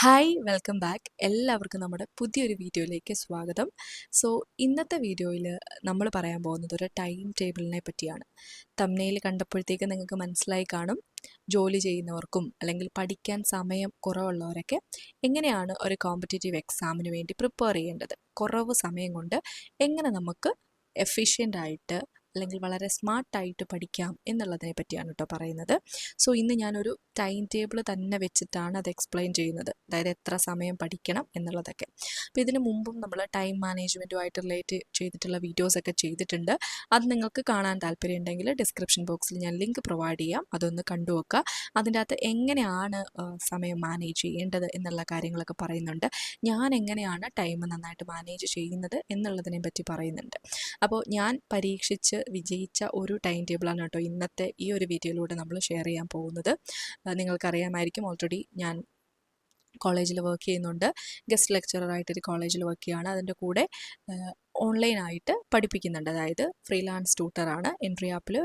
Hi welcome back എല്ലാവർക്കും നമ്മുടെ പുതിയൊരു വീഡിയോയിലേക്ക് സ്വാഗതം. സോ ഇന്നത്തെ വീഡിയോയിൽ നമ്മൾ പറയാൻ പോകുന്നത് ഒരു ടൈം ടേബിളിനെ പറ്റിയാണ്. തമ്മനയിൽ കണ്ടപ്പോഴത്തേക്ക് നിങ്ങൾക്ക് മനസ്സിലായി കാണും. ജോലി ചെയ്യുന്നവർക്കും അല്ലെങ്കിൽ പഠിക്കാൻ സമയം കുറവുള്ളവരൊക്കെ എങ്ങനെയാണ് ഒരു കോമ്പറ്റേറ്റീവ് എക്സാമിന് വേണ്ടി പ്രിപ്പയർ ചെയ്യേണ്ടത്? കുറവ് സമയം കൊണ്ട് എങ്ങനെ നമുക്ക് എഫിഷ്യന്റ് ആയിട്ട് അല്ലെങ്കിൽ വളരെ സ്മാർട്ടായിട്ട് പഠിക്കാം എന്നുള്ളതിനെ പറ്റിയാണ് കേട്ടോ പറയുന്നത്. സോ ഇന്ന് ഞാനൊരു ടൈം ടേബിൾ തന്നെ വെച്ചിട്ടാണ് അത് എക്സ്പ്ലെയിൻ ചെയ്യുന്നത്. അതായത് എത്ര സമയം പഠിക്കണം എന്നുള്ളതൊക്കെ. അപ്പോൾ ഇതിന് മുമ്പും നമ്മൾ ടൈം മാനേജ്മെന്റുമായിട്ട് റിലേറ്റ് ചെയ്തിട്ടുള്ള വീഡിയോസൊക്കെ ചെയ്തിട്ടുണ്ട്. അത് നിങ്ങൾക്ക് കാണാൻ താല്പര്യമുണ്ടെങ്കിൽ ഡിസ്ക്രിപ്ഷൻ ബോക്സിൽ ഞാൻ ലിങ്ക് പ്രൊവൈഡ് ചെയ്യാം. അതൊന്ന് കണ്ടു നോക്കുക. അതിന്റെ അകത്ത് എങ്ങനെയാണ് സമയം മാനേജ് ചെയ്യേണ്ടത് എന്നുള്ള കാര്യങ്ങളൊക്കെ പറയുന്നുണ്ട്. ഞാൻ എങ്ങനെയാണ് ടൈം നന്നായിട്ട് മാനേജ് ചെയ്യുന്നത് എന്നുള്ളതിനെ പറ്റി പറയുന്നുണ്ട്. അപ്പോൾ ഞാൻ പരീക്ഷിച്ച് വിജയിച്ച ഒരു ടൈം ടേബിളാണ് കേട്ടോ ഇന്നത്തെ ഈ ഒരു വീഡിയോയിലൂടെ നമ്മൾ ഷെയർ ചെയ്യാൻ പോകുന്നത്. നിങ്ങൾക്കറിയാമായിരിക്കും ഓൾറെഡി ഞാൻ കോളേജിൽ വർക്ക് ചെയ്യുന്നുണ്ട്. ഗസ്റ്റ് ലെക്ചറായിട്ടൊരു കോളേജിൽ വർക്ക് ചെയ്യുകയാണ്. അതിന്റെ കൂടെ ഓൺലൈനായിട്ട് പഠിപ്പിക്കുന്നുണ്ട്. അതായത് ഫ്രീലാൻസ് ട്യൂട്ടറാണ് എൻട്രി ആപ്പിൽ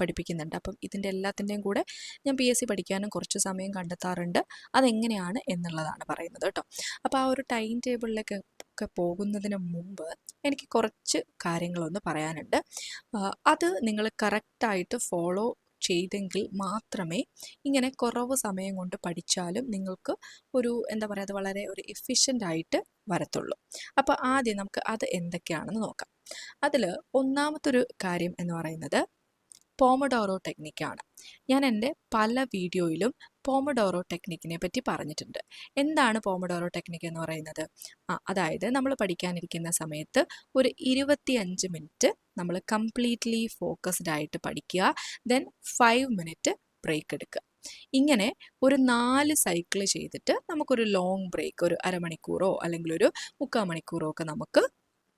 പഠിപ്പിക്കുന്നുണ്ട്. അപ്പം ഇതിന്റെ എല്ലാത്തിന്റെയും കൂടെ ഞാൻ പി എസ് സി പഠിക്കാനും കുറച്ച് സമയം കണ്ടെത്താറുണ്ട്. അതെങ്ങനെയാണ് എന്നുള്ളതാണ് പറയുന്നത് കേട്ടോ. അപ്പോൾ ആ ഒരു ടൈം ടേബിളിലേക്ക് ഒക്കെ പോകുന്നതിന് മുമ്പ് എനിക്ക് കുറച്ച് കാര്യങ്ങളൊന്ന് പറയാനുണ്ട്. അത് നിങ്ങൾ കറക്റ്റായിട്ട് ഫോളോ ചെയ്തെങ്കിൽ മാത്രമേ ഇങ്ങനെ കുറവ് സമയം കൊണ്ട് പഠിച്ചാലും നിങ്ങൾക്ക് ഒരു എന്താ പറയുക അത് വളരെ ഒരു എഫിഷ്യന്റ് ആയിട്ട് വരത്തുള്ളൂ. അപ്പോൾ ആദ്യം നമുക്ക് അത് എന്തൊക്കെയാണെന്ന് നോക്കാം. അതിൽ ഒന്നാമത്തൊരു കാര്യം എന്ന് പറയുന്നത് പോമഡോറോ ടെക്നിക്കാണ് ഞാൻ എന്റെ പല വീഡിയോയിലും പോമഡോറോ ടെക്നിക്കിനെ പറ്റി പറഞ്ഞിട്ടുണ്ട്. എന്താണ് പോമഡോറോ ടെക്നിക്ക് എന്ന് പറയുന്നത്? ആ അതായത് നമ്മൾ പഠിക്കാനിരിക്കുന്ന സമയത്ത് ഒരു ഇരുപത്തിയഞ്ച് മിനിറ്റ് നമ്മൾ കംപ്ലീറ്റ്ലി ഫോക്കസ്ഡ് ആയിട്ട് പഠിക്കുക. ദെൻ ഫൈവ് മിനിറ്റ് ബ്രേക്ക് എടുക്കുക. ഇങ്ങനെ ഒരു നാല് സൈക്കിൾ ചെയ്തിട്ട് നമുക്കൊരു ലോങ് ബ്രേക്ക് ഒരു അരമണിക്കൂറോ അല്ലെങ്കിൽ ഒരു മുക്കാൽ മണിക്കൂറോ ഒക്കെ നമുക്ക്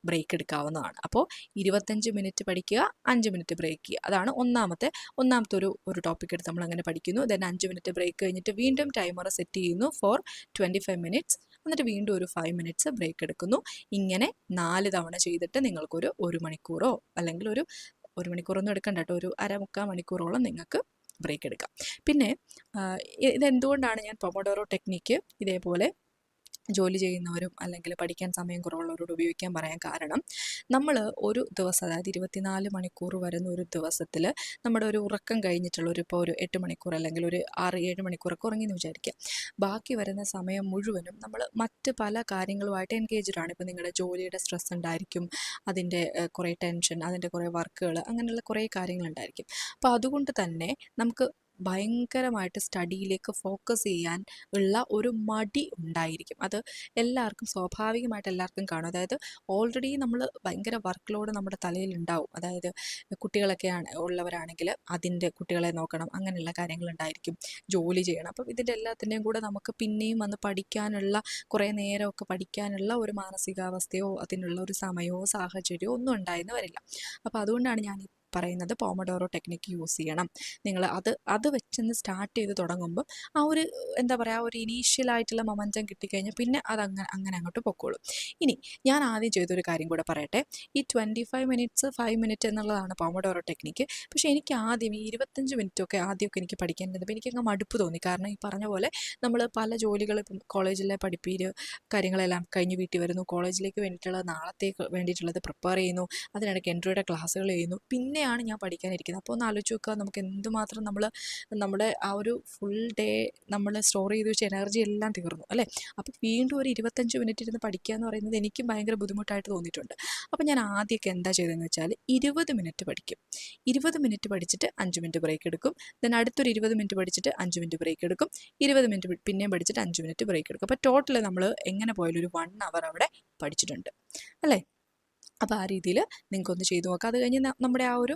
ബ്രേക്ക് എടുക്കാവുന്നതാണ്. അപ്പോൾ ഇരുപത്തഞ്ച് മിനിറ്റ് പഠിക്കുക അഞ്ച് മിനിറ്റ് ബ്രേക്ക് ചെയ്യുക. അതാണ് ഒന്നാമത്തെ ഒന്നാമത്തെ ഒരു ഒരു ടോപ്പിക് എടുത്ത് നമ്മൾ അങ്ങനെ പഠിക്കുന്നു. ദെൻ അഞ്ച് മിനിറ്റ് ബ്രേക്ക് കഴിഞ്ഞിട്ട് വീണ്ടും ടൈമർ സെറ്റ് ചെയ്യുന്നു ഫോർ ട്വന്റി ഫൈവ് മിനിറ്റ്സ് എന്നിട്ട് വീണ്ടും ഒരു ഫൈവ് മിനിറ്റ്സ് ബ്രേക്ക് എടുക്കുന്നു. ഇങ്ങനെ നാല് തവണ ചെയ്തിട്ട് നിങ്ങൾക്കൊരു ഒരു മണിക്കൂറോ അല്ലെങ്കിൽ ഒരു ഒരു മണിക്കൂറൊന്നും എടുക്കണ്ട കേട്ടോ. ഒരു അരമുക്കാൽ മണിക്കൂറോളം നിങ്ങൾക്ക് ബ്രേക്ക് എടുക്കാം. പിന്നെ ഇതെന്തുകൊണ്ടാണ് ഞാൻ പൊമോഡോറോ ടെക്നിക്ക് ഇതേപോലെ ജോലി ചെയ്യുന്നവരും അല്ലെങ്കിൽ പഠിക്കാൻ സമയം കുറവുള്ളവരോട് ഉപയോഗിക്കാൻ പറയാൻ കാരണം നമ്മൾ ഒരു ദിവസം അതായത് ഇരുപത്തിനാല് മണിക്കൂർ വരുന്ന ഒരു ദിവസത്തിൽ നമ്മുടെ ഒരു ഉറക്കം കഴിഞ്ഞിട്ടുള്ള ഒരു ഇപ്പോൾ ഒരു എട്ട് മണിക്കൂർ അല്ലെങ്കിൽ ഒരു ആറ് ഏഴ് മണിക്കൂറൊക്കെ ഉറങ്ങിയെന്ന് വിചാരിക്കുക. ബാക്കി വരുന്ന സമയം മുഴുവനും നമ്മൾ മറ്റ് പല കാര്യങ്ങളുമായിട്ട് എൻഗേജ്ഡ് ആണ്. ഇപ്പോൾ നിങ്ങളുടെ ജോലിയുടെ സ്ട്രെസ് ഉണ്ടായിരിക്കും അതിന്റെ കുറേ ടെൻഷൻ അതിന്റെ കുറേ വർക്കുകൾ അങ്ങനെയുള്ള കുറേ കാര്യങ്ങളുണ്ടായിരിക്കും അപ്പോൾ അതുകൊണ്ട് തന്നെ നമുക്ക് ഭയങ്കരമായിട്ട് സ്റ്റഡിയിലേക്ക് ഫോക്കസ് ചെയ്യാൻ ഉള്ള ഒരു മടി ഉണ്ടായിരിക്കും. അത് എല്ലാവർക്കും സ്വാഭാവികമായിട്ട് എല്ലാവർക്കും കാണും. അതായത് ഓൾറെഡി നമ്മൾ ഭയങ്കര വർക്ക് ലോഡ് നമ്മുടെ തലയിൽ ഉണ്ടാവും. അതായത് കുട്ടികളൊക്കെയാണ് ഉള്ളവരാണെങ്കിൽ അതിന്റെ കുട്ടികളെ നോക്കണം അങ്ങനെയുള്ള കാര്യങ്ങൾ ഉണ്ടായിരിക്കും. ജോലി ചെയ്യണം. അപ്പം ഇതിന്റെ എല്ലാത്തിന്റെയും കൂടെ നമുക്ക് പിന്നെയും വന്ന് പഠിക്കാനുള്ള കുറേ നേരമൊക്കെ പഠിക്കാനുള്ള ഒരു മാനസികാവസ്ഥയോ അതിനുള്ള ഒരു സമയമോ സാഹചര്യമോ ഒന്നും ഉണ്ടായെന്ന് വരില്ല അപ്പോൾ അതുകൊണ്ടാണ് ഞാൻ പറയുന്നത് പോമഡോറോ ടെക്നിക്ക് യൂസ് ചെയ്യണം. നിങ്ങൾ അത് അത് വെച്ചെന്ന് സ്റ്റാർട്ട് ചെയ്ത് തുടങ്ങുമ്പോൾ ആ ഒരു എന്താ പറയുക ഒരു ഇനീഷ്യലായിട്ടുള്ള മൊമെന്റം കിട്ടിക്കഴിഞ്ഞാൽ പിന്നെ അത് അങ്ങനെ അങ്ങനെ അങ്ങോട്ട് പൊക്കോളും. ഇനി ഞാൻ ആദ്യം ചെയ്തൊരു കാര്യം കൂടെ പറയട്ടെ. ഈ twenty five minutes five minute എന്നുള്ളതാണ് പോമഡോറോ ടെക്നിക്ക് പക്ഷേ എനിക്ക് ആദ്യം ഈ ഇരുപത്തഞ്ച് മിനിറ്റൊക്കെ ആദ്യമൊക്കെ എനിക്ക് പഠിക്കാൻ എനിക്ക് എനിക്കങ്ങ് മടുപ്പ് തോന്നി. കാരണം ഈ പറഞ്ഞ പോലെ നമ്മൾ പല ജോലികൾ ഇപ്പം കോളേജിലെ പഠിപ്പീര് കാര്യങ്ങളെല്ലാം കഴിഞ്ഞ് വീട്ടിൽ വരുന്നു. കോളേജിലേക്ക് വേണ്ടിയിട്ടുള്ള നാളത്തേക്ക് വേണ്ടിയിട്ടുള്ളത് പ്രിപ്പയർ ചെയ്യുന്നു. അതിനിടയ്ക്ക് എൻട്രിയുടെ ക്ലാസ്സുകൾ ചെയ്യുന്നു. പിന്നെ പിന്നെയാണ് ഞാൻ പഠിക്കാനിരിക്കുന്നത്. അപ്പോൾ ഒന്ന് ആലോചിച്ച് നോക്കുക നമുക്ക് എന്തുമാത്രം നമ്മൾ നമ്മുടെ ആ ഒരു ഫുൾ ഡേ നമ്മൾ സ്റ്റോർ ചെയ്ത് വെച്ച എനർജി എല്ലാം തീർന്നു അല്ലേ? അപ്പോൾ വീണ്ടും ഒരു ഇരുപത്തഞ്ച് മിനിറ്റ് ഇരുന്ന് പഠിക്കുക എന്ന് പറയുന്നത് എനിക്കും ഭയങ്കര ബുദ്ധിമുട്ടായിട്ട് തോന്നിയിട്ടുണ്ട്. അപ്പോൾ ഞാൻ ആദ്യമൊക്കെ എന്താ ചെയ്തതെന്ന് വെച്ചാൽ ഇരുപത് മിനിറ്റ് പഠിക്കും. ഇരുപത് മിനിറ്റ് പഠിച്ചിട്ട് അഞ്ച് മിനിറ്റ് ബ്രേക്ക് എടുക്കും. ദെൻ അടുത്തൊരു ഇരുപത് മിനിറ്റ് പഠിച്ചിട്ട് അഞ്ച് മിനിറ്റ് ബ്രേക്ക് എടുക്കും. ഇരുപത് മിനിറ്റ് പിന്നെയും പഠിച്ചിട്ട് അഞ്ച് മിനിറ്റ് ബ്രേക്ക് എടുക്കും. അപ്പോൾ ടോട്ടൽ നമ്മൾ എങ്ങനെ പോയാലും ഒരു വൺ അവർ അവിടെ പഠിച്ചിട്ടുണ്ട്. അല്ലേ? അപ്പോൾ ആ രീതിയിൽ നിങ്ങൾക്കൊന്ന് ചെയ്തു നോക്കാം. അത് കഴിഞ്ഞ് നമ്മുടെ ആ ഒരു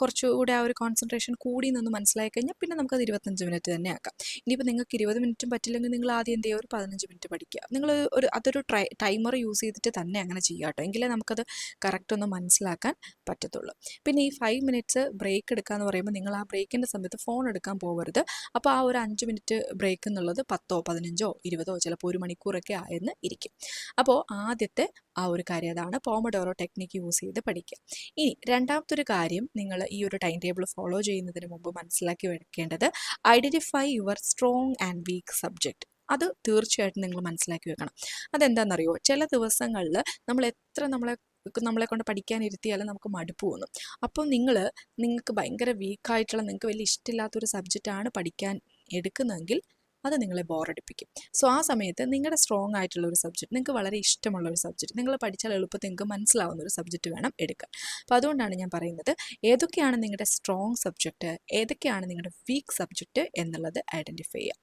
കുറച്ചുകൂടെ ആ ഒരു കോൺസെൻട്രേഷൻ കൂടി നിന്ന് മനസ്സിലായി കഴിഞ്ഞാൽ പിന്നെ നമുക്കത് ഇരുപത്തഞ്ച് മിനിറ്റ് തന്നെ ആക്കാം. ഇനിയിപ്പോൾ നിങ്ങൾക്ക് ഇരുപത് മിനിറ്റും പറ്റില്ലെങ്കിൽ നിങ്ങൾ ആദ്യം എന്ത് ചെയ്യുക? ഒരു പതിനഞ്ച് മിനിറ്റ് പഠിക്കുക. നിങ്ങൾ ഒരു അതൊരു ട്രൈ ടൈമർ യൂസ് ചെയ്തിട്ട് തന്നെ അങ്ങനെ ചെയ്യുക കേട്ടോ. എങ്കിലേ നമുക്കത് കറക്റ്റ് ഒന്ന് മനസ്സിലാക്കാൻ പറ്റത്തുള്ളൂ. പിന്നെ ഈ ഫൈവ് മിനിറ്റ്സ് ബ്രേക്ക് എടുക്കുക എന്ന് പറയുമ്പോൾ നിങ്ങൾ ആ ബ്രേക്കിന്റെ സമയത്ത് ഫോൺ എടുക്കാൻ പോകരുത് അപ്പോൾ ആ ഒരു അഞ്ച് മിനിറ്റ് ബ്രേക്ക് എന്നുള്ളത് പത്തോ പതിനഞ്ചോ ഇരുപതോ ചിലപ്പോൾ ഒരു മണിക്കൂറൊക്കെ ആയെന്ന് ഇരിക്കും. അപ്പോൾ ആദ്യത്തെ ആ ഒരു കാര്യം അതാണ് പോമഡോറോ ടെക്നിക്ക് യൂസ് ചെയ്ത് പഠിക്കുക ഇനി രണ്ടാമത്തൊരു കാര്യം നിങ്ങൾ ഈ ഒരു ടൈം ടേബിൾ ഫോളോ ചെയ്യുന്നതിന് മുമ്പ് മനസ്സിലാക്കി വെക്കേണ്ടത് identify your strong and weak subject അത് തീർച്ചയായിട്ടും നിങ്ങൾ മനസ്സിലാക്കി വെക്കണം. അതെന്താണെന്നറിയോ ചില ദിവസങ്ങളിൽ നമ്മൾ എത്ര നമ്മളെ നമ്മളെ കൊണ്ട് പഠിക്കാനിരുത്തിയാലും നമുക്ക് മടുപ്പ് തോന്നും. അപ്പോൾ നിങ്ങൾ നിങ്ങൾക്ക് ഭയങ്കര വീക്കായിട്ടുള്ള നിങ്ങൾക്ക് വലിയ ഇഷ്ടമില്ലാത്തൊരു സബ്ജക്റ്റാണ് പഠിക്കാൻ എടുക്കുന്നതെങ്കിൽ അത് നിങ്ങളെ ബോറടിപ്പിക്കും സോ ആ സമയത്ത് നിങ്ങളുടെ സ്ട്രോങ് ആയിട്ടുള്ള ഒരു സബ്ജക്റ്റ് നിങ്ങൾക്ക് വളരെ ഇഷ്ടമുള്ള ഒരു സബ്ജക്റ്റ് നിങ്ങൾ പഠിച്ചാൽ എളുപ്പത്തിൽ നിങ്ങൾക്ക് മനസ്സിലാവുന്ന ഒരു സബ്ജക്റ്റ് വേണം എടുക്കാൻ. അപ്പോൾ അതുകൊണ്ടാണ് ഞാൻ പറയുന്നത് ഏതൊക്കെയാണ് നിങ്ങളുടെ സ്ട്രോങ് സബ്ജക്റ്റ് ഏതൊക്കെയാണ് നിങ്ങളുടെ വീക്ക് സബ്ജക്റ്റ് എന്നുള്ളത് ഐഡന്റിഫൈ ചെയ്യാം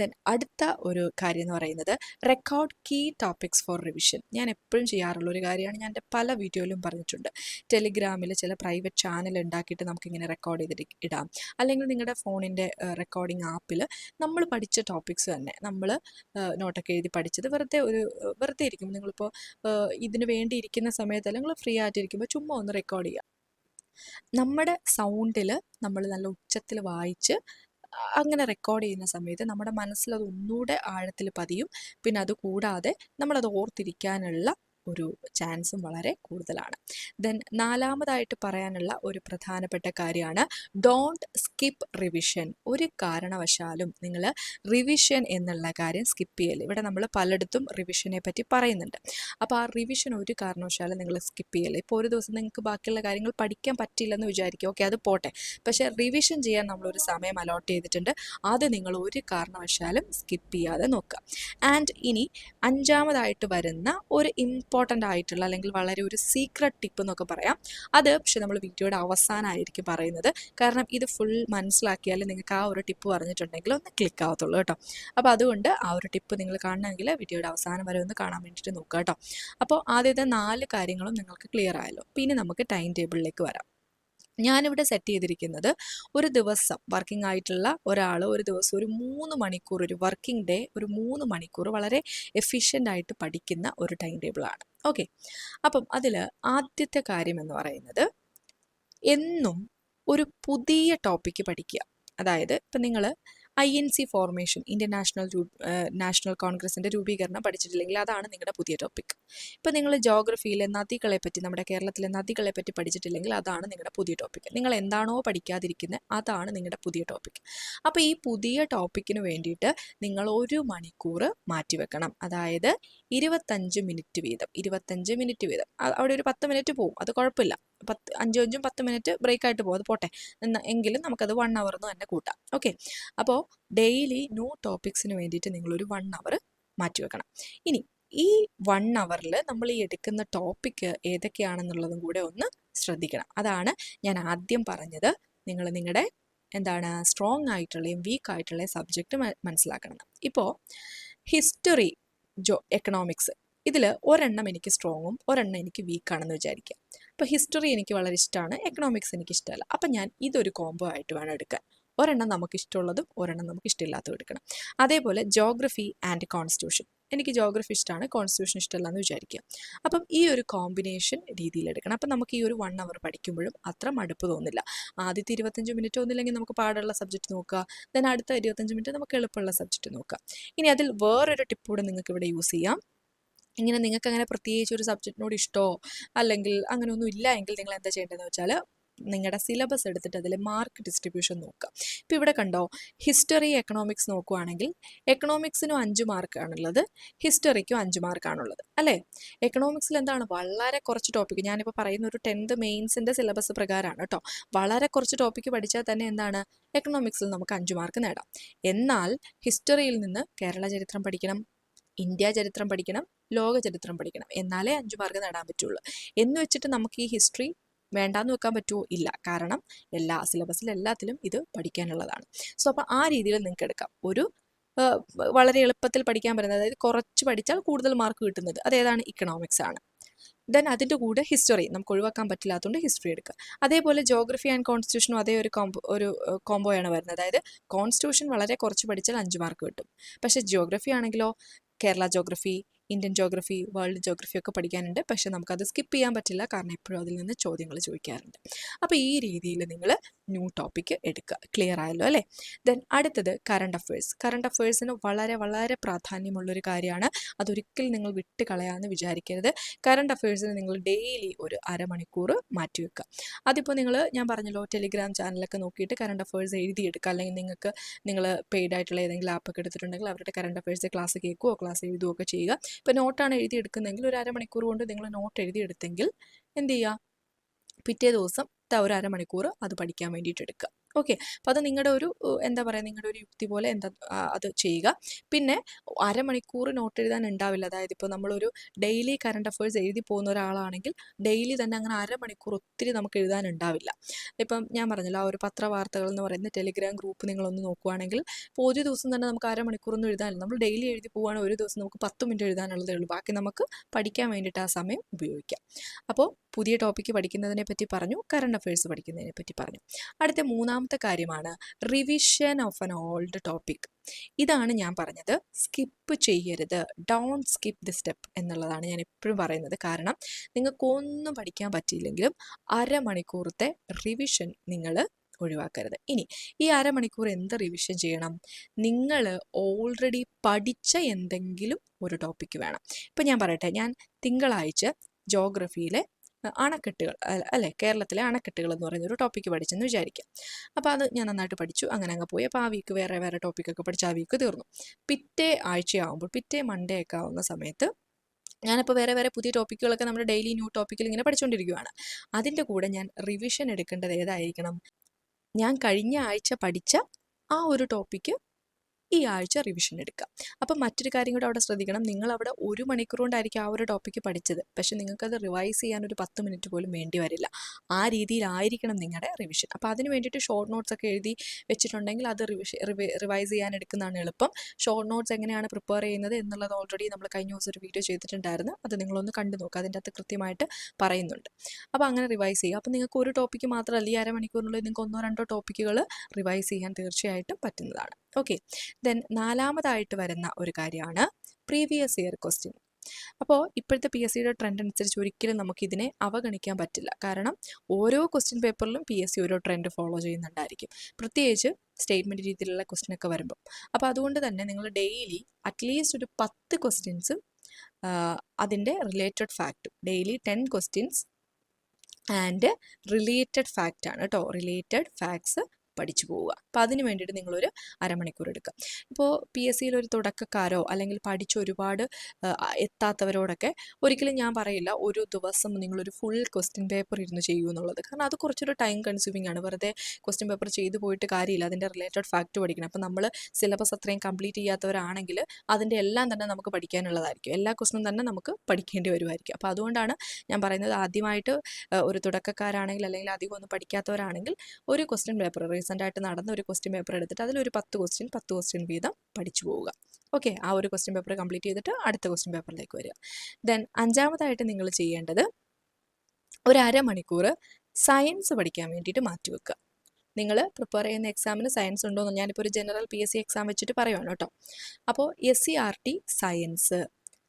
ദെൻ അടുത്ത ഒരു കാര്യം എന്ന് പറയുന്നത് record key topics for revision ഞാൻ എപ്പോഴും ചെയ്യാറുള്ള ഒരു കാര്യമാണ് ഞാൻ എന്റെ പല വീഡിയോയിലും പറഞ്ഞിട്ടുണ്ട്. ടെലിഗ്രാമിൽ ചില പ്രൈവറ്റ് ചാനൽ ഉണ്ടാക്കിയിട്ട് നമുക്കിങ്ങനെ റെക്കോർഡ് ചെയ്തിട്ട് ഇടാം. അല്ലെങ്കിൽ നിങ്ങളുടെ ഫോണിന്റെ റെക്കോർഡിംഗ് ആപ്പിൽ നമ്മൾ പഠിച്ച ടോപ്പിക്സ് തന്നെ നമ്മൾ നോട്ടൊക്കെ എഴുതി പഠിച്ചത് വെറുതെ ഒരു വെറുതെ ഇരിക്കും. നിങ്ങളിപ്പോൾ ഇതിന് വേണ്ടി ഇരിക്കുന്ന സമയത്ത് നിങ്ങൾ ഫ്രീ ആയിട്ടിരിക്കുമ്പോൾ ചുമ്മാ ഒന്ന് റെക്കോർഡ് ചെയ്യുക നമ്മുടെ സൗണ്ടിൽ നമ്മൾ നല്ല ഉച്ചത്തിൽ വായിച്ച് അങ്ങനെ റെക്കോർഡ് ചെയ്യുന്ന സമയത്ത് നമ്മുടെ മനസ്സിൽ അത് ഒന്നുകൂടെ ആഴത്തിൽ പതിയും. പിന്നെ അത് കൂടാതെ നമ്മളത് ഓർത്തിരിക്കാനുള്ള ഒരു ചാൻസും വളരെ കൂടുതലാണ്. ദെൻ നാലാമതായിട്ട് പറയാനുള്ള ഒരു പ്രധാനപ്പെട്ട കാര്യമാണ് ഡോണ്ട് സ്കിപ്പ് റിവിഷൻ ഒരു കാരണവശാലും നിങ്ങൾ റിവിഷൻ എന്നുള്ള കാര്യം സ്കിപ്പ് ചെയ്യൽ. ഇവിടെ നമ്മൾ പലയിടത്തും റിവിഷനെ പറ്റി പറയുന്നുണ്ട്. അപ്പോൾ ആ റിവിഷൻ ഒരു കാരണവശാലും നിങ്ങൾ സ്കിപ്പ് ചെയ്യൽ. ഇപ്പോൾ ഒരു ദിവസം നിങ്ങൾക്ക് ബാക്കിയുള്ള കാര്യങ്ങൾ പഠിക്കാൻ പറ്റില്ലെന്ന് വിചാരിക്കും. ഓക്കെ അത് പോട്ടെ. പക്ഷേ റിവിഷൻ ചെയ്യാൻ നമ്മളൊരു സമയം അലോട്ട് ചെയ്തിട്ടുണ്ട്. അത് നിങ്ങൾ ഒരു കാരണവശാലും സ്കിപ്പ് ചെയ്യാതെ നോക്കുക. ആൻഡ് ഇനി അഞ്ചാമതായിട്ട് വരുന്ന ഒരു ഇമ്പോർട്ടന്റ് ആയിട്ടുള്ള അല്ലെങ്കിൽ വളരെ ഒരു സീക്രട്ട് ടിപ്പ് എന്നൊക്കെ പറയാം. അത് പക്ഷെ നമ്മൾ വീഡിയോയുടെ അവസാനമായിരിക്കും പറയുന്നത്. കാരണം ഇത് ഫുൾ മനസ്സിലാക്കിയാൽ നിങ്ങൾക്ക് ആ ഒരു ടിപ്പ് പറഞ്ഞിട്ടുണ്ടെങ്കിൽ ഒന്ന് ക്ലിക്ക് ആവത്തുള്ളൂ കേട്ടോ. അപ്പോൾ അതുകൊണ്ട് ആ ഒരു ടിപ്പ് നിങ്ങൾ കാണണമെങ്കിൽ വീഡിയോയുടെ അവസാനം വരെ ഒന്ന് കാണാൻ വേണ്ടിയിട്ട് നോക്കുക കേട്ടോ. അപ്പോൾ ആദ്യത്തെ നാല് കാര്യങ്ങളും നിങ്ങൾക്ക് ക്ലിയർ ആയല്ലോ. പിന്നെ നമുക്ക് ടൈം ടേബിളിലേക്ക് വരാം. ഞാനിവിടെ സെറ്റ് ചെയ്തിരിക്കുന്നത് ഒരു ദിവസം വർക്കിംഗ് ആയിട്ടുള്ള ഒരാൾ ഒരു ദിവസം ഒരു മൂന്ന് മണിക്കൂർ ഒരു വർക്കിംഗ് ഡേ ഒരു മൂന്ന് മണിക്കൂർ വളരെ എഫിഷ്യന്റ് ആയിട്ട് പഠിക്കുന്ന ഒരു ടൈം ടേബിളാണ് ഓക്കെ അപ്പം അതിൽ ആദ്യത്തെ കാര്യം എന്ന് പറയുന്നത് എന്നും ഒരു പുതിയ ടോപ്പിക്ക് പഠിക്കുക. അതായത് ഇപ്പം നിങ്ങൾ I N C formation Indian national national കോൺഗ്രസിന്റെ രൂപീകരണം പഠിച്ചിട്ടില്ലെങ്കിൽ അതാണ് നിങ്ങളുടെ പുതിയ ടോപ്പിക് ഇപ്പോൾ നിങ്ങൾ ജോഗ്രഫിയിലെ നദികളെ പറ്റി നമ്മുടെ കേരളത്തിലെ നദികളെ പറ്റി പഠിച്ചിട്ടില്ലെങ്കിൽ അതാണ് നിങ്ങളുടെ പുതിയ ടോപ്പിക് നിങ്ങൾ എന്താണോ പഠിക്കാതിരിക്കുന്നത് അതാണ് നിങ്ങളുടെ പുതിയ ടോപ്പിക് അപ്പോൾ ഈ പുതിയ ടോപ്പിക്കിന് വേണ്ടിയിട്ട് നിങ്ങൾ ഒരു മണിക്കൂർ മാറ്റിവെക്കണം. അതായത് ഇരുപത്തഞ്ച് മിനിറ്റ് വീതം ഇരുപത്തഞ്ച് മിനിറ്റ് വീതം. അവിടെ ഒരു പത്ത് മിനിറ്റ് പോകും അത് കുഴപ്പമില്ല. പത്ത് അഞ്ചും അഞ്ചും പത്ത് മിനിറ്റ് ബ്രേക്ക് ആയിട്ട് പോകും. അത് പോട്ടെ. എങ്കിലും നമുക്കത് വൺ അവർ എന്ന് തന്നെ കൂട്ടാം. ഓക്കെ അപ്പോൾ ഡെയിലി ന്യൂ ടോപ്പിക്സിന് വേണ്ടിയിട്ട് നിങ്ങളൊരു വൺ അവർ മാറ്റിവെക്കണം ഇനി ഈ വൺ അവറിൽ നമ്മൾ ഈ എടുക്കുന്ന ടോപ്പിക്ക് ഏതൊക്കെയാണെന്നുള്ളതും കൂടെ ഒന്ന് ശ്രദ്ധിക്കണം. അതാണ് ഞാൻ ആദ്യം പറഞ്ഞത് നിങ്ങൾ നിങ്ങളുടെ എന്താണ് സ്ട്രോങ് ആയിട്ടുള്ളയും വീക്ക് ആയിട്ടുള്ള സബ്ജക്റ്റ് മനസ്സിലാക്കണം. ഇപ്പോൾ ഹിസ്റ്ററി ജോ എക്കണോമിക്സ് ഇതിൽ ഒരെണ്ണം എനിക്ക് സ്ട്രോങ്ങും ഒരെണ്ണം എനിക്ക് വീക്കാണെന്ന് വിചാരിക്കുക അപ്പോൾ ഹിസ്റ്ററി എനിക്ക് വളരെ ഇഷ്ടമാണ് എക്കണോമിക്സ് എനിക്ക് ഇഷ്ടമല്ല. അപ്പം ഞാൻ ഇതൊരു കോംബോ ആയിട്ട് വേണം എടുക്കാൻ. ഒരെണ്ണം നമുക്ക് ഇഷ്ടമുള്ളതും ഒരെണ്ണം നമുക്ക് ഇഷ്ടമില്ലാത്തതും എടുക്കണം. അതേപോലെ ജോഗ്രഫി ആൻഡ് കോൺസ്റ്റിറ്റ്യൂഷൻ എനിക്ക് ജോഗ്രഫി ഇഷ്ടമാണ് കോൺസ്റ്റിറ്റ്യൂഷൻ ഇഷ്ടമല്ല എന്ന് വിചാരിക്കുക. അപ്പം ഈ ഒരു കോമ്പിനേഷൻ രീതിയിൽ എടുക്കണം. അപ്പം നമുക്ക് ഈ ഒരു വൺ അവർ പഠിക്കുമ്പോഴും അത്ര മടുപ്പ് തോന്നില്ല. ആദ്യത്തെ ഇരുപത്തഞ്ച് മിനിറ്റ് ഒന്നില്ലെങ്കിൽ നമുക്ക് പാടുള്ള സബ്ജക്റ്റ് നോക്കുക. ദെൻ അടുത്ത ഇരുപത്തഞ്ച് മിനിറ്റ് നമുക്ക് എളുപ്പമുള്ള സബ്ജക്റ്റ് നോക്കുക. ഇനി അതിൽ വേറൊരു ടിപ്പ് കൂടെ നിങ്ങൾക്ക് ഇവിടെ യൂസ് ചെയ്യാം. ഇങ്ങനെ നിങ്ങൾക്ക് അങ്ങനെ പ്രത്യേകിച്ച് ഒരു സബ്ജക്റ്റിനോട് ഇഷ്ടമോ? അല്ലെങ്കിൽ അങ്ങനെ ഒന്നും ഇല്ല എങ്കിൽ നിങ്ങൾ എന്താ ചെയ്യേണ്ടതെന്ന് വെച്ചാൽ നിങ്ങളുടെ സിലബസ് എടുത്തിട്ട് അതിൽ മാർക്ക് ഡിസ്ട്രിബ്യൂഷൻ നോക്കുക. ഇപ്പോൾ ഇവിടെ കണ്ടോ? ഹിസ്റ്ററി എക്കണോമിക്സ് നോക്കുവാണെങ്കിൽ എക്കണോമിക്സിനും അഞ്ച് മാർക്കാണുള്ളത് ഹിസ്റ്ററിക്കും അഞ്ച് മാർക്കാണുള്ളത് അല്ലേ? എക്കണോമിക്സിൽ എന്താണ്? വളരെ കുറച്ച് ടോപ്പിക്ക് ഞാനിപ്പോൾ പറയുന്ന ഒരു ടെൻത്ത് മെയിൻസിന്റെ സിലബസ് പ്രകാരമാണ് കേട്ടോ. വളരെ കുറച്ച് ടോപ്പിക്ക് പഠിച്ചാൽ തന്നെ എന്താണ്? എക്കണോമിക്സിൽ നമുക്ക് അഞ്ച് മാർക്ക് നേടാം. എന്നാൽ ഹിസ്റ്ററിയിൽ നിന്ന് കേരള ചരിത്രം പഠിക്കണം. ഇന്ത്യ ചരിത്രം പഠിക്കണം ലോക ചരിത്രം പഠിക്കണം. എന്നാലേ അഞ്ച് മാർക്ക് നേടാൻ പറ്റുള്ളൂ. എന്ന് വെച്ചിട്ട് നമുക്ക് ഈ ഹിസ്റ്ററി വേണ്ടാന്ന് വെക്കാൻ പറ്റുമോ ഇല്ല. കാരണം എല്ലാ സിലബസിൽ എല്ലാത്തിലും ഇത് പഠിക്കാനുള്ളതാണ്. സോ അപ്പോൾ ആ രീതിയിൽ നിങ്ങൾക്ക് എടുക്കാം. ഒരു വളരെ എളുപ്പത്തിൽ പഠിക്കാൻ പറ്റുന്നത് അതായത് കുറച്ച് പഠിച്ചാൽ കൂടുതൽ മാർക്ക് കിട്ടുന്നത്. അതേതാണ് ഇക്കണോമിക്സ് ആണ്. ദെൻ അതിന്റെ കൂടെ ഹിസ്റ്ററി നമുക്ക് ഒഴിവാക്കാൻ പറ്റില്ലാത്തതുകൊണ്ട് ഹിസ്റ്ററി എടുക്കുക. അതേപോലെ ജോഗ്രഫി ആൻഡ് കോൺസ്റ്റിറ്റ്യൂഷനും അതേ ഒരു കോംബോ ഒരു കോംബോയാണ് വരുന്നത്. അതായത് കോൺസ്റ്റിറ്റ്യൂഷൻ വളരെ കുറച്ച് പഠിച്ചാൽ അഞ്ച് മാർക്ക് കിട്ടും. പക്ഷേ ജിയോഗ്രഫി ആണെങ്കിലോ Kerala geography Indian geography world geography ഒക്കെ പഠിക്കാനുണ്ട്. പക്ഷേ നമുക്കത് സ്കിപ്പ് ചെയ്യാൻ പറ്റില്ല. കാരണം എപ്പോഴും അതിൽ നിന്ന് ചോദ്യങ്ങൾ ചോദിക്കാറുണ്ട്. അപ്പോൾ ഈ രീതിയിൽ നിങ്ങൾ ന്യൂ ടോപ്പിക്ക് എടുക്കുക ക്ലിയർ ആയല്ലോ അല്ലേ? ദെൻ അടുത്തത് കറണ്ട് അഫയേഴ്സ് കറണ്ട് അഫയേഴ്സിന് വളരെ വളരെ പ്രാധാന്യമുള്ളൊരു കാര്യമാണ്. അതൊരിക്കലും നിങ്ങൾ വിട്ട് കളയാമെന്ന് വിചാരിക്കരുത് കറണ്ട് അഫയേഴ്സിന് നിങ്ങൾ ഡെയിലി ഒരു അരമണിക്കൂർ മാറ്റി വെക്കുക അതിപ്പോൾ നിങ്ങൾ ഞാൻ പറഞ്ഞല്ലോ ടെലിഗ്രാം ചാനലൊക്കെ നോക്കിയിട്ട് കറണ്ട് അഫയേഴ്സ് എഴുതിയെടുക്കുക അല്ലെങ്കിൽ നിങ്ങൾക്ക് നിങ്ങൾ പെയ്ഡ് ആയിട്ടുള്ള ഏതെങ്കിലും ആപ്പൊക്കെ എടുത്തിട്ടുണ്ടെങ്കിൽ അവരുടെ കറണ്ട് അഫയേഴ്സ് ക്ലാസ് കേൾക്കുകയോ ക്ലാസ് എഴുതുകയോ ഒക്കെ ചെയ്യുക. ഇപ്പോൾ നോട്ടാണ് എഴുതിയെടുക്കുന്നതെങ്കിൽ ഒരു അരമണിക്കൂർ കൊണ്ട് നിങ്ങൾ നോട്ട് എഴുതിയെടുത്തെങ്കിൽ എന്ത് ചെയ്യുക? പിറ്റേ ദിവസം ദാ ഒരു അരമണിക്കൂർ അത് പഠിക്കാൻ വേണ്ടിയിട്ട് എടുക്കുക. ഓക്കെ അപ്പോൾ അത് നിങ്ങളുടെ ഒരു എന്താ പറയുക നിങ്ങളുടെ ഒരു യുക്തി പോലെ എന്താ അത് ചെയ്യുക. പിന്നെ അരമണിക്കൂർ നോട്ട് എഴുതാൻ ഉണ്ടാവില്ല. അതായത് ഇപ്പോൾ നമ്മളൊരു ഡെയിലി കറണ്ട് അഫയേഴ്സ് എഴുതി പോകുന്ന ഒരാളാണെങ്കിൽ ഡെയിലി തന്നെ അങ്ങനെ അരമണിക്കൂർ ഒത്തിരി നമുക്ക് എഴുതാൻ ഉണ്ടാവില്ല. ഇപ്പം ഞാൻ പറഞ്ഞല്ലോ ആ ഒരു പത്രവാർത്തകൾ എന്ന് പറയുന്ന ടെലിഗ്രാം ഗ്രൂപ്പ് നിങ്ങളൊന്ന് നോക്കുവാണെങ്കിൽ ഇപ്പോൾ ഒരു ദിവസം തന്നെ നമുക്ക് അരമണിക്കൂറൊന്നും എഴുതാനില്ല. നമ്മൾ ഡെയിലി എഴുതി പോവുകയാണെങ്കിൽ ഒരു ദിവസം നമുക്ക് പത്ത് മിനിറ്റ് എഴുതാനുള്ളതേ ഉള്ളൂ. ബാക്കി നമുക്ക് പഠിക്കാൻ വേണ്ടിയിട്ട് ആ സമയം ഉപയോഗിക്കാം. അപ്പോൾ പുതിയ ടോപ്പിക്ക് പഠിക്കുന്നതിനെ പറ്റി പറഞ്ഞു കറണ്ട് അഫയേഴ്സ് പഠിക്കുന്നതിനെ പറ്റി പറഞ്ഞു. അടുത്ത മൂന്നാമത്തെ കാര്യമാണ് revision of an old topic ഇതാണ് ഞാൻ പറഞ്ഞത്. സ്കിപ്പ് ചെയ്യരുത്. ഡോൺ സ്കിപ്പ് ദി സ്റ്റെപ്പ് എന്നുള്ളതാണ് ഞാൻ എപ്പോഴും പറയുന്നത്. കാരണം നിങ്ങൾക്ക് ഒന്നും പഠിക്കാൻ പറ്റിയില്ലെങ്കിലും അരമണിക്കൂറത്തെ റിവിഷൻ നിങ്ങൾ ഒഴിവാക്കരുത്. ഇനി ഈ അരമണിക്കൂർ എന്ത് റിവിഷൻ ചെയ്യണം? നിങ്ങൾ ഓൾറെഡി പഠിച്ച എന്തെങ്കിലും ഒരു ടോപ്പിക്ക് വേണം. ഇപ്പം ഞാൻ പറയട്ടെ ഞാൻ തിങ്കളാഴ്ച ജോഗ്രഫിയിലെ അണക്കെട്ടുകൾ അല്ലെ കേരളത്തിലെ അണക്കെട്ടുകൾ എന്ന് പറയുന്ന ഒരു ടോപ്പിക്ക് പഠിച്ചെന്ന് വിചാരിക്കാം. അപ്പോൾ അത് ഞാൻ നന്നായിട്ട് പഠിച്ചു. അങ്ങനെ അങ്ങ് പോയി. അപ്പോൾ ആ വീക്ക് വേറെ വേറെ ടോപ്പിക്കൊക്കെ പഠിച്ച് ആ വീക്ക് തീർന്നു. പിറ്റേ ആഴ്ചയാകുമ്പോൾ പിറ്റേ മൺഡേ ഒക്കെ ആവുന്ന സമയത്ത് ഞാനിപ്പോൾ വേറെ വേറെ പുതിയ ടോപ്പിക്കുകളൊക്കെ നമ്മുടെ ഡെയിലി ന്യൂ ടോപ്പിക്കിൽ ഇങ്ങനെ പഠിച്ചുകൊണ്ടിരിക്കുകയാണ് അതിന്റെ കൂടെ ഞാൻ റിവിഷൻ എടുക്കേണ്ടത് ഏതായിരിക്കണം? ഞാൻ കഴിഞ്ഞ ആഴ്ച പഠിച്ച ആ ഒരു ടോപ്പിക്ക് ഈ ആഴ്ച റിവിഷൻ എടുക്കാം. അപ്പം മറ്റൊരു കാര്യം കൂടെ അവിടെ ശ്രദ്ധിക്കണം. നിങ്ങൾ അവിടെ ഒരു മണിക്കൂർ കൊണ്ടായിരിക്കും ആ ഒരു ടോപ്പിക്ക് പഠിച്ചത്. പക്ഷെ നിങ്ങൾക്കത് റിവൈസ് ചെയ്യാൻ ഒരു പത്ത് മിനിറ്റ് പോലും വേണ്ടി വരില്ല. ആ രീതിയിലായിരിക്കണം നിങ്ങളുടെ റിവിഷൻ അപ്പോൾ അതിന് വേണ്ടിയിട്ട് ഷോർട്ട് നോട്ട്സ് ഒക്കെ എഴുതി വെച്ചിട്ടുണ്ടെങ്കിൽ അത് റിവിഷൻ റിവൈസ് ചെയ്യാൻ എടുക്കുന്നതാണ് എളുപ്പം. ഷോർട്ട് നോട്ട്സ് എങ്ങനെയാണ് പ്രിപ്പയർ ചെയ്യുന്നത് എന്നുള്ളത് ഓൾറെഡി നമ്മൾ കഴിഞ്ഞ ദിവസം ഒരു വീഡിയോ ചെയ്തിട്ടുണ്ടായിരുന്നു. അത് നിങ്ങളൊന്ന് കണ്ടു നോക്കുക അതിന്റെ അകത്ത് കൃത്യമായിട്ട് പറയുന്നുണ്ട്. അപ്പോൾ അങ്ങനെ റിവൈസ് ചെയ്യുക. അപ്പോൾ നിങ്ങൾക്ക് ഒരു ടോപ്പിക്ക് മാത്രമല്ല ഈ അരമണിക്കൂറിനുള്ളിൽ നിങ്ങൾക്ക് ഒന്നോ രണ്ടോ ടോപ്പിക്കുകൾ റിവൈസ് ചെയ്യാൻ തീർച്ചയായിട്ടും പറ്റുന്നതാണ്. ഓക്കെ ദെൻ നാലാമതായിട്ട് വരുന്ന ഒരു കാര്യമാണ് പ്രീവിയസ് ഇയർ ക്വസ്റ്റ്യൻ അപ്പോൾ ഇപ്പോഴത്തെ പി എസ് സിയുടെ ട്രെൻഡ് അനുസരിച്ച് ഒരിക്കലും നമുക്കിതിനെ അവഗണിക്കാൻ പറ്റില്ല. കാരണം ഓരോ ക്വസ്റ്റ്യൻ പേപ്പറിലും പി എസ് സി ഓരോ ട്രെൻഡ് ഫോളോ ചെയ്യുന്നുണ്ടായിരിക്കും. പ്രത്യേകിച്ച് സ്റ്റേറ്റ്മെന്റ് രീതിയിലുള്ള ക്വസ്റ്റ്യൻ ഒക്കെ വരുമ്പോൾ അപ്പോൾ അതുകൊണ്ട് തന്നെ നിങ്ങൾ ഡെയിലി അറ്റ്ലീസ്റ്റ് ഒരു പത്ത് ക്വസ്റ്റ്യൻസ് അതിന്റെ related ഫാക്റ്റും daily ten questions and related fact ആണ് കേട്ടോ റിലേറ്റഡ് ഫാക്ട്സ് പഠിച്ചു പോവുക. അപ്പോൾ അതിന് വേണ്ടിയിട്ട് നിങ്ങളൊരു അരമണിക്കൂർ എടുക്കുക. ഇപ്പോൾ പി എസ് സിയിൽ ഒരു തുടക്കക്കാരോ അല്ലെങ്കിൽ പഠിച്ച ഒരുപാട് എത്താത്തവരോടൊക്കെ ഒരിക്കലും ഞാൻ പറയില്ല ഒരു ദിവസം നിങ്ങളൊരു ഫുൾ ക്വസ്റ്റ്യൻ പേപ്പർ ഇരുന്ന് ചെയ്യൂ എന്നുള്ളത്. കാരണം അത് കുറച്ചൊരു ടൈം കൺസ്യൂമിംഗ് ആണ്. വെറുതെ ക്വസ്റ്റ്യൻ പേപ്പർ ചെയ്തു പോയിട്ട് കാര്യമില്ല. അതിന്റെ റിലേറ്റഡ് ഫാക്റ്റ് പഠിക്കണം. അപ്പോൾ നമ്മൾ സിലബസ് അത്രയും കംപ്ലീറ്റ് ചെയ്യാത്തവരാണെങ്കിൽ അതിന്റെ എല്ലാം തന്നെ നമുക്ക് പഠിക്കാനുള്ളതായിരിക്കും. എല്ലാ ക്വസ്റ്റനും തന്നെ നമുക്ക് പഠിക്കേണ്ടി വരുമായിരിക്കും. അപ്പോൾ അതുകൊണ്ടാണ് ഞാൻ പറയുന്നത് ആദ്യമായിട്ട് ഒരു തുടക്കക്കാരാണെങ്കിൽ അല്ലെങ്കിൽ അധികം ഒന്നും പഠിക്കാത്തവരാണെങ്കിൽ ഒരു ക്വസ്റ്റ്യൻ പേപ്പർ റീസെന്റ് ആയിട്ട് നടന്ന ഒരു ക്വസ്റ്റ്യൻ പേപ്പർ എടുത്തിട്ട് അതിലൊരു പത്ത് ക്വസ്റ്റ്യൻ പത്ത് ക്വസ്റ്റ്യൻ വീതം പഠിച്ചു പോവുക. ഓക്കെ ആ ഒരു ക്വസ്റ്റ്യൻ പേപ്പർ കംപ്ലീറ്റ് ചെയ്തിട്ട് അടുത്ത ക്വസ്റ്റ്യൻ പേപ്പറിലേക്ക് വരിക. ദെൻ അഞ്ചാമതായിട്ട് നിങ്ങൾ ചെയ്യേണ്ടത് ഒരു അരമണിക്കൂർ സയൻസ് പഠിക്കാൻ വേണ്ടിയിട്ട് മാറ്റി വെക്കുക. നിങ്ങൾ പ്രിപ്പയർ ചെയ്യുന്ന എക്സാമിന് സയൻസ് ഉണ്ടോ എന്ന് ഞാനിപ്പോൾ ഒരു general P S C exam വെച്ചിട്ട് പറയുവാണ് കേട്ടോ. അപ്പോൾ S C R T science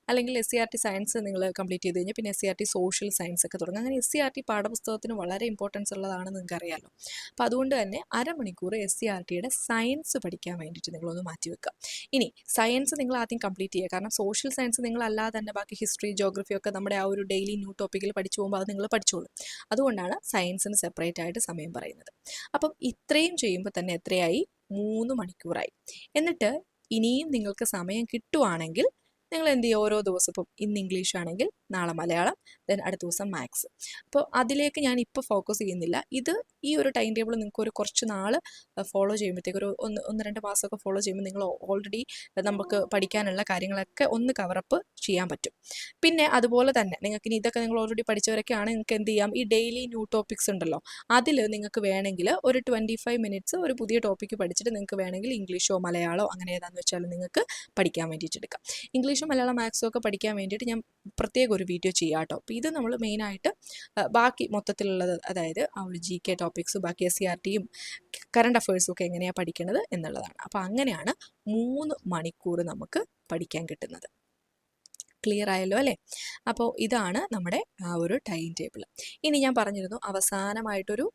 അല്ലെങ്കിൽ S C R T science നിങ്ങൾ കംപ്ലീറ്റ് ചെയ്ത് കഴിഞ്ഞാൽ പിന്നെ S C R T social science ഒക്കെ തുടങ്ങും. അങ്ങനെ എസ് സി ആർ ടി പാഠപുസ്തകത്തിന് വളരെ ഇമ്പോർട്ടൻസ് ഉള്ളതാണെന്ന് നിങ്ങൾക്ക് അറിയാമല്ലോ അപ്പോൾ അതുകൊണ്ട് തന്നെ അരമണിക്കൂർ എസ് സി ആർ ടിയുടെ സയൻസ് പഠിക്കാൻ വേണ്ടിയിട്ട് നിങ്ങളൊന്ന് മാറ്റി വെക്കുക. ഇനി സയൻസ് നിങ്ങൾ ആദ്യം കംപ്ലീറ്റ് ചെയ്യുക. കാരണം സോഷ്യൽ സയൻസ് നിങ്ങൾ അല്ലാതെ തന്നെ ബാക്കി ഹിസ്റ്ററി ജോഗ്രഫി ഒക്കെ നമ്മുടെ ആ ഒരു ഡെയിലി ന്യൂ ടോപ്പിക്കിൽ പഠിച്ചു പോകുമ്പോൾ അത് നിങ്ങൾ പഠിച്ചോളും. അതുകൊണ്ടാണ് സയൻസിന് സെപ്പറേറ്റ് ആയിട്ട് സമയം പറയുന്നത്. അപ്പം ഇത്രയും ചെയ്യുമ്പോൾ തന്നെ എത്രയായി? മൂന്ന് മണിക്കൂറായി. എന്നിട്ട് ഇനിയും നിങ്ങൾക്ക് സമയം കിട്ടുവാണെങ്കിൽ നിങ്ങൾ എന്ത് ചെയ്യുക ഓരോ ദിവസവും ഇന്ന് ഇംഗ്ലീഷ് ആണെങ്കിൽ നാളെ മലയാളം ദെൻ അടുത്ത ദിവസം മാത്സ്. അപ്പോൾ അതിലേക്ക് ഞാൻ ഇപ്പോൾ ഫോക്കസ് ചെയ്യുന്നില്ല. ഇത് ഈ ഒരു ടൈം ടേബിൾ നിങ്ങൾക്ക് ഒരു കുറച്ച് നാൾ ഫോളോ ചെയ്യുമ്പോഴത്തേക്ക് ഒരു ഒന്ന് ഒന്ന് രണ്ട് മാസമൊക്കെ ഫോളോ ചെയ്യുമ്പോൾ നിങ്ങൾ ഓൾറെഡി നമുക്ക് പഠിക്കാനുള്ള കാര്യങ്ങളൊക്കെ ഒന്ന് കവറപ്പ് ചെയ്യാൻ പറ്റും. പിന്നെ അതുപോലെ തന്നെ നിങ്ങൾക്ക് ഇനി ഇതൊക്കെ നിങ്ങൾ ഓൾറെഡി പഠിച്ചവരൊക്കെ ആണ് നിങ്ങൾക്ക് എന്ത് ചെയ്യാം? ഈ ഡെയിലി ന്യൂ ടോപ്പിക്സ് ഉണ്ടല്ലോ അതിൽ നിങ്ങൾക്ക് വേണമെങ്കിൽ ഒരു ട്വന്റി ഫൈവ് മിനിറ്റ്സ് ഒരു പുതിയ ടോപ്പിക്ക് പഠിച്ചിട്ട് നിങ്ങൾക്ക് വേണമെങ്കിൽ ഇംഗ്ലീഷോ മലയാളമോ അങ്ങനെ ഏതാണെന്ന് വെച്ചാൽ നിങ്ങൾക്ക് പഠിക്കാൻ വേണ്ടിയിട്ട് എടുക്കാം. ഇംഗ്ലീഷും മലയാളം മാത്സും ഒക്കെ പഠിക്കാൻ വേണ്ടിയിട്ട് ഞാൻ പ്രത്യേക ഒരു വീഡിയോ ചെയ്യാം കേട്ടോ അപ്പോൾ ഇത് നമ്മൾ മെയിനായിട്ട് ബാക്കി മൊത്തത്തിലുള്ളത് അതായത് ആ ഒരു ജി കെ ടോപ്പിക്സ് ബാക്കി എസ് സി ആർ ടിയും കറണ്ട് അഫയേഴ്സും ഒക്കെ എങ്ങനെയാണ് പഠിക്കുന്നത് എന്നുള്ളതാണ്. അപ്പോൾ അങ്ങനെയാണ് മൂന്ന് മണിക്കൂർ നമുക്ക് പഠിക്കാൻ കിട്ടുന്നത്. ക്ലിയർ ആയല്ലോ അല്ലേ? അപ്പോൾ ഇതാണ് നമ്മുടെ ആ ഒരു ടൈം ടേബിൾ ഇനി ഞാൻ പറഞ്ഞിരുന്നു അവസാനമായിട്ടൊരു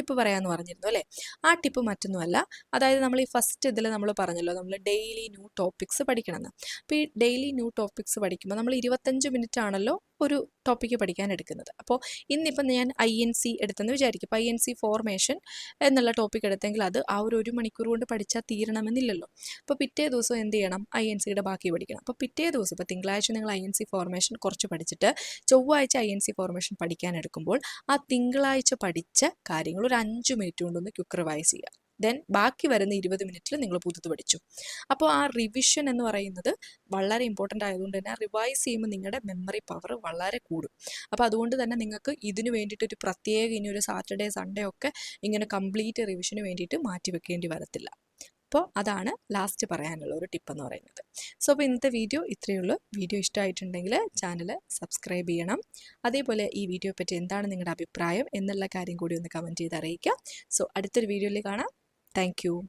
ടിപ്പ് പറയാമെന്ന് പറഞ്ഞിരുന്നു അല്ലേ? ആ ടിപ്പ് മറ്റൊന്നുമല്ല. അതായത് നമ്മൾ ഈ ഫസ്റ്റ് ഇതിൽ നമ്മൾ പറഞ്ഞല്ലോ നമ്മൾ ഡെയിലി ന്യൂ ടോപ്പിക്സ് പഠിക്കണമെന്ന്. അപ്പോൾ ഈ ഡെയിലി ന്യൂ ടോപ്പിക്സ് പഠിക്കുമ്പോൾ നമ്മൾ ഇരുപത്തഞ്ച് മിനിറ്റ് ആണല്ലോ ഒരു ടോപ്പിക്ക് പഠിക്കാൻ എടുക്കുന്നത് അപ്പോൾ ഇന്നിപ്പം ഞാൻ ഐ എൻ സി എടുത്തെന്ന് വിചാരിക്കും. അപ്പോൾ ഐ എൻ സി ഫോർമേഷൻ എന്നുള്ള ടോപ്പിക് എടുത്തെങ്കിൽ അത് ആ ഒരു ഒരു മണിക്കൂർ കൊണ്ട് പഠിച്ചാൽ തീരണമെന്നില്ലല്ലോ. അപ്പോൾ പിറ്റേ ദിവസം എന്ത് ചെയ്യണം? ഐ എൻ സിയുടെ ബാക്കി പഠിക്കണം. അപ്പോൾ പിറ്റേ ദിവസം ഇപ്പോൾ തിങ്കളാഴ്ച നിങ്ങൾ ഐ എൻ സി ഫോർമേഷൻ കുറച്ച് പഠിച്ചിട്ട് ചൊവ്വാഴ്ച ഐ എൻ സി ഫോർമേഷൻ പഠിക്കാൻ എടുക്കുമ്പോൾ ആ തിങ്കളാഴ്ച പഠിച്ച കാര്യങ്ങൾ ഒരു അഞ്ച് മിനിറ്റ് കൊണ്ടൊന്ന് ക്യുക്ക് റിവൈസ് ചെയ്യുക. ദെൻ ബാക്കി വരുന്ന ഇരുപത് മിനിറ്റിൽ നിങ്ങൾ പുതുത് പഠിച്ചു. അപ്പോൾ ആ റിവിഷൻ എന്ന് പറയുന്നത് വളരെ ഇമ്പോർട്ടന്റ് ആയതുകൊണ്ട് തന്നെ റിവൈസ് ചെയ്യുമ്പോൾ നിങ്ങളുടെ മെമ്മറി പവർ വളരെ കൂടും. അപ്പോൾ അതുകൊണ്ട് തന്നെ നിങ്ങൾക്ക് ഇതിന് വേണ്ടിയിട്ട് ഒരു പ്രത്യേക ഇനി ഒരു സാറ്റർഡേ സൺഡേ ഒക്കെ ഇങ്ങനെ കംപ്ലീറ്റ് റിവിഷന് വേണ്ടിയിട്ട് മാറ്റി വെക്കേണ്ടി വരത്തില്ല. അപ്പോൾ അതാണ് ലാസ്റ്റ് പറയാനുള്ള ഒരു ടിപ്പ് എന്ന് പറയുന്നത്. സോ അപ്പോൾ ഇന്നത്തെ വീഡിയോ ഇത്രയേ ഉള്ളൂ. വീഡിയോ ഇഷ്ടമായിട്ടുണ്ടെങ്കിൽ ചാനൽ സബ്സ്ക്രൈബ് ചെയ്യണം. അതേപോലെ ഈ വീഡിയോയെ പറ്റി എന്താണ് നിങ്ങളുടെ അഭിപ്രായം എന്നുള്ള കാര്യം കൂടി ഒന്ന് കമന്റ് ചെയ്ത് അറിയിക്കുക സോ അടുത്തൊരു വീഡിയോയിൽ കാണാം. Thank you.